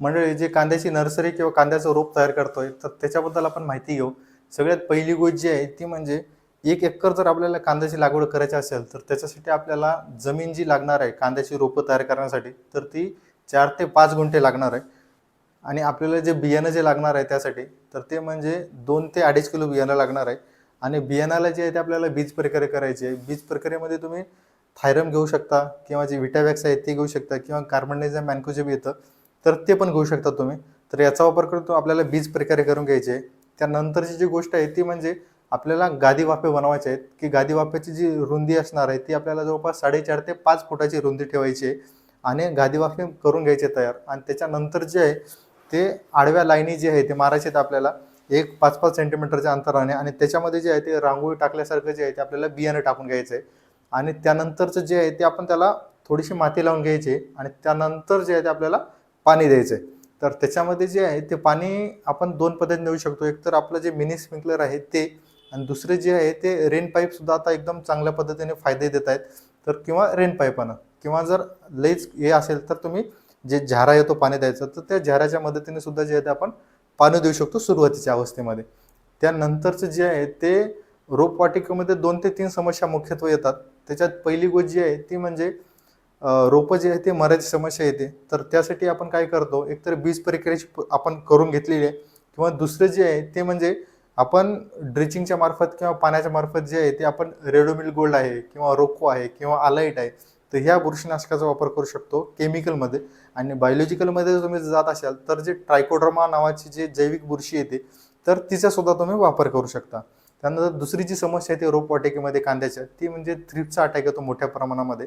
मंडळी जे कांद्याची नर्सरी किंवा कांद्याचं रोप तयार करतोय तर त्याच्याबद्दल आपण माहिती घेऊ. सगळ्यात पहिली गोष्ट जी आहे ती म्हणजे एक एकर जर आपल्याला कांद्याची लागवड करायची असेल तर त्याच्यासाठी आपल्याला जमीन जी लागणार आहे कांद्याची रोपं तयार करण्यासाठी तर ती चार ते पाच गुंठे लागणार आहे. आणि आपल्याला जे बियाणं जे लागणार आहे त्यासाठी तर ते म्हणजे दोन ते अडीच किलो बियाणं लागणार आहे. आणि बियाणाला जे आहे ते आपल्याला बीज प्रक्रिया करायची आहे. बीज प्रक्रियेमध्ये तुम्ही थायरम घेऊ शकता किंवा जे विटावॅक्स आहे ते घेऊ शकता किंवा कार्बनडायझम मॅन्कोजेब येतं. तर ते पण घेऊ शकता तुम्ही. तर याचा वापर करून आपल्याला बीज प्रकारे करून घ्यायचे. आहे त्यानंतरची जी गोष्ट आहे ती म्हणजे आपल्याला गादी वाफे बनवायचे आहेत. की गादी वाफेची जी रुंदी असणार आहे ती आपल्याला जवळपास साडेचार ते पाच फुटाची रुंदी ठेवायची आहे. आणि गादी वाफे करून घ्यायचे तयार. आणि त्याच्यानंतर जे आहे ते आडव्या लाईनी जे आहे ते मारायचे आहेत आपल्याला. एक पाच पाच सेंटीमीटरच्या अंतराने. आणि त्याच्यामध्ये जे आहे ते रांगोळी टाकल्यासारखं जे आहे ते आपल्याला बियाणं टाकून घ्यायचं आहे आणि त्यानंतरचं जे आहे ते आपण त्याला थोडीशी माती लावून घ्यायची आणि त्यानंतर जे आहे ते आपल्याला पाणी द्यायचं आहे तर त्याच्यामध्ये जे आहे ते पाणी आपण दोन पद्धतीने देऊ शकतो. एक तर आपलं जे मिनी स्प्रिंकलर आहे ते आणि दुसरे जे आहे ते रेन पाईपसुद्धा आता एकदम चांगल्या पद्धतीने फायदे देत आहेत. तर किंवा रेन पाईपानं किंवा जर लईच हे असेल तर तुम्ही जे झारा येतो पाणी द्यायचं तर त्या झाराच्या मदतीने सुद्धा जे आहे ते आपण पाणी देऊ शकतो सुरुवातीच्या अवस्थेमध्ये. त्यानंतरचं जे आहे ते रोपवाटिकेमध्ये दोन ते तीन समस्या मुख्यत्वे येतात. त्याच्यात पहिली गोष्ट जी आहे ती म्हणजे रोपं जे आहे ते मरायची समस्या येते. तर त्यासाठी आपण काय करतो एकतर बीज प्रक्रियाची आपण करून घेतलेली आहे किंवा दुसरं जे आहे ते म्हणजे आपण ड्रिचिंगच्या मार्फत किंवा पाण्याच्या मार्फत जे आहे ते आपण रेडोमिल गोल्ड आहे किंवा रोको आहे किंवा आलाईट आहे तर ह्या बुरशीनाशकाचा वापर करू शकतो केमिकलमध्ये. आणि बायोलॉजिकलमध्ये जर तुम्ही जात असाल तर जे ट्रायकोड्रमा नावाची जे जैविक बुरशी येते तर तिचासुद्धा तुम्ही वापर करू शकता. त्यानंतर दुसरी जी समस्या आहे ती रोपवाटिकेमध्ये कांद्याच्या ती म्हणजे थ्रिपचा अटॅक येतो मोठ्या प्रमाणामध्ये.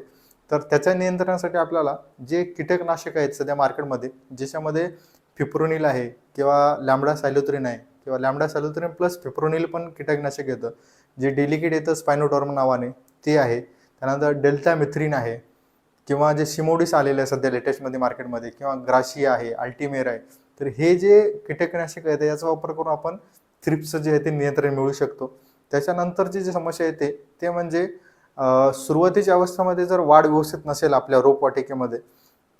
तर त्याच्या नियंत्रणासाठी आपल्याला जे कीटकनाशक आहेत सध्या मार्केटमध्ये ज्याच्यामध्ये फिप्रोनिल आहे किंवा लॅमडा सॅल्युत्रिन आहे किंवा लॅमडा सॅल्युत्रिन प्लस फिप्रोनिल पण कीटकनाशक येतं. जे डेलिकेट येतं स्पायनोटॉर्म नावाने ते आहे. त्यानंतर डेल्टा मिथ्रिन आहे किंवा जे शिमोडीस आलेले आहे सध्या लेटेस्टमध्ये मार्केटमध्ये किंवा ग्राशी आहे अल्टिमेर आहे. तर हे जे कीटकनाशक आहेत याचा वापर करून आपण थ्रिप्सचं जे आहे ते नियंत्रण मिळू शकतो. त्याच्यानंतरची जी समस्या येते ते म्हणजे सुरुवातीच्या अवस्थेमध्ये जर वाढ व्यवस्थित नसेल आपल्या रोपवाटिकेमध्ये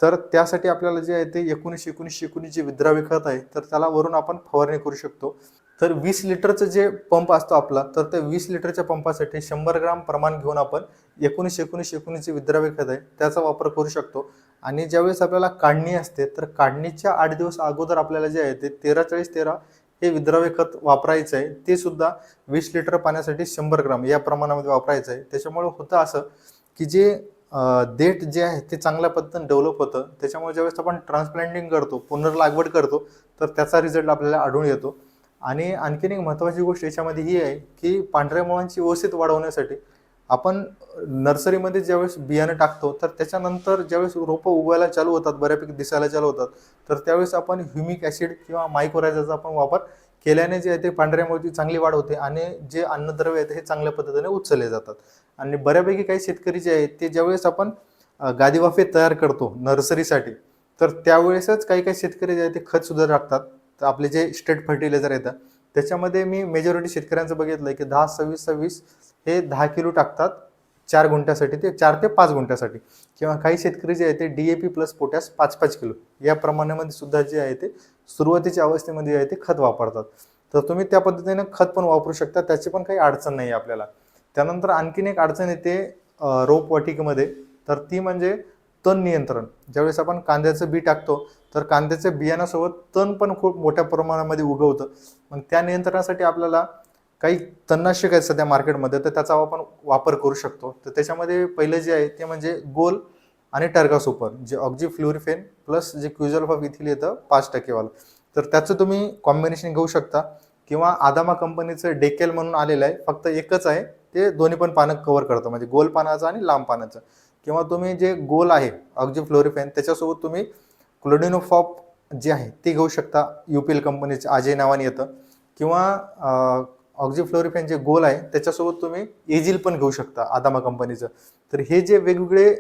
तर त्यासाठी आपल्याला जे आहे ते एकोणीस एकोणीस एकोणीस जे विद्रावी खत आहे तर त्याला वरून आपण फवारणी करू शकतो. तर वीस लिटरचं जे पंप असतो आपला तर त्या वीस लिटरच्या पंपासाठी शंभर ग्राम प्रमाण घेऊन आपण एकोणीस एकोणीस एकोणीसचे विद्राव्य खत आहे त्याचा वापर करू शकतो. आणि ज्यावेळेस आपल्याला काढणी असते तर काढणीच्या आठ दिवस अगोदर आपल्याला जे आहे ते तेरा चाळीस तेरा हे विद्राव्य खत वापरायचं आहे ते सुद्धा वीस लिटर पाण्यासाठी शंभर ग्राम या प्रमाणामध्ये वापरायचं आहे त्याच्यामुळे होतं असं की जे देठ जे आहे ते चांगल्या पद्धतीने डेव्हलप होतं. त्याच्यामुळे ज्यावेळेस आपण ट्रान्सप्लांटिंग करतो पुनर्लागवड करतो तर त्याचा रिझल्ट आपल्याला आढळून येतो. आणि आणखीन एक महत्त्वाची गोष्ट याच्यामध्ये ही आहे की पांढऱ्या मुळांची व्यवस्थित वाढवण्यासाठी आपण नर्सरीमध्ये ज्यावेळेस बियाणं टाकतो तर त्याच्यानंतर ज्यावेळेस रोपं उगवायला चालू होतात बऱ्यापैकी दिसायला चालू होतात तर त्यावेळेस आपण ह्युमिक ॲसिड किंवा मायक्रोरायझरचा आपण वापर केल्याने जे आहे ते पांढऱ्या मुळाची चांगली वाढ होते आणि जे अन्नद्रव्य आहेत हे चांगल्या पद्धतीने उचलले जातात. आणि बऱ्यापैकी काही शेतकरी जे आहेत ते ज्यावेळेस आपण गादीवाफे तयार करतो नर्सरीसाठी तर त्यावेळेसच काही काही शेतकरी जे आहेत ते खत सुद्धा टाकतात. तर आपले जे स्टेट फर्टिलायझर येतात त्याच्यामध्ये मी मेजॉरिटी शेतकऱ्यांचं बघितलं की दहा सव्वीस सव्वीस हे दहा किलो टाकतात चार गुंठ्यासाठी ते चार ते पाच गुंठ्यासाठी. किंवा काही शेतकरी जे आहे ते D A P plus potash पाच पाच किलो. या प्रमाणामध्ये सुद्धा जे आहे ते सुरुवातीच्या अवस्थेमध्ये जे आहे ते खत वापरतात. तर तुम्ही त्या पद्धतीने खत पण वापरू शकता त्याची पण काही अडचण नाही आपल्याला. त्यानंतर आणखीन एक अडचण येते रोपवाटिकेमध्ये तर ती म्हणजे तण नियंत्रण. ज्यावेळेस आपण कांद्याचं बी टाकतो तर कांद्याच्या बियाण्यासोबत तण पण खूप मोठ्या प्रमाणामध्ये उगवतं. मग त्या नियंत्रणासाठी आपल्याला काही तणनाशक आहेत सध्या मार्केटमध्ये तर त्याचा आपण वापर करू शकतो. तर त्याच्यामध्ये पहिलं जे आहे ते म्हणजे गोल आणि टर्गा सुपर जे ऑक्झी फ्लुरिफेन प्लस जे क्युझल ऑफ इथिल येतं पाच टक्केवालं. तर त्याचं तुम्ही कॉम्बिनेशन घेऊ शकता. किंवा आदामा कंपनीचं डेकेल म्हणून आलेलं आहे फक्त एकच आहे ते दोन्ही पण पानं कव्हर करतं. म्हणजे गोल पानाचं आणि लांब पानाचं. किंवा तुम्ही जे गोल आहे ऑक्झी फ्लोरिफेन त्याच्यासोबत तुम्ही क्लोडिनोफॉप जे आहे ते घेऊ शकता. यू पी एल कंपनीचं अजय नावाने येतं. किंवा ऑक्झिफ्लोरिफेन जे गोल आहे त्याच्यासोबत तुम्ही एजिल पण घेऊ शकता आदामा कंपनीचं. तर हे जे वेगवेगळे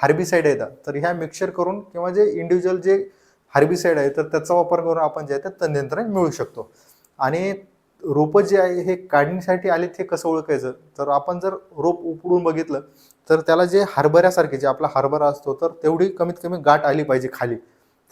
हार्बिसाईड आहेत तर ह्या मिक्सर करून किंवा जे इंडिव्हिज्युअल जे हार्बिसाईड आहे तर त्याचा वापर करून आपण जे आहे ते तंत्रज्ञान मिळू शकतो. आणि रोपं जे आहे हे काढणीसाठी आले ते कसं ओळखायचं? तर आपण जर रोप उपडून बघितलं तर त्याला जे हरभऱ्यासारखे जे आपला हरभरा असतो तर तेवढी कमीत कमी गाठ आली पाहिजे खाली.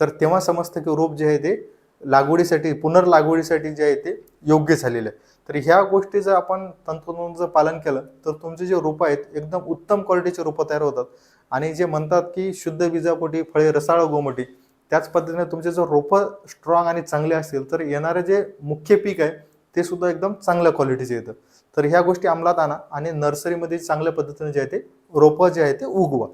तर तेव्हा समजतं की रोप जे आहे ते लागवडीसाठी पुनर्लागवडीसाठी जे आहे ते योग्य झालेलं आहे. तर ह्या गोष्टी जर आपण तंत्रज्ञानाचं जर पालन केलं तर तुमचे जे रोपं आहेत एकदम उत्तम क्वालिटीचे रोपं तयार होतात. आणि जे म्हणतात की शुद्ध बीजापोटी फळे रसाळ गोमटी त्याच पद्धतीने तुमचे जर रोपं स्ट्रॉंग आणि चांगले असतील तर येणारे जे मुख्य पीक आहे ते सुद्धा एकदम चांगल्या क्वालिटीचे येतं. तर ह्या गोष्टी अंमलात आणा आणि नर्सरीमध्ये चांगल्या पद्धतीने जे आहे ते रोपं जे आहे ते उगवा.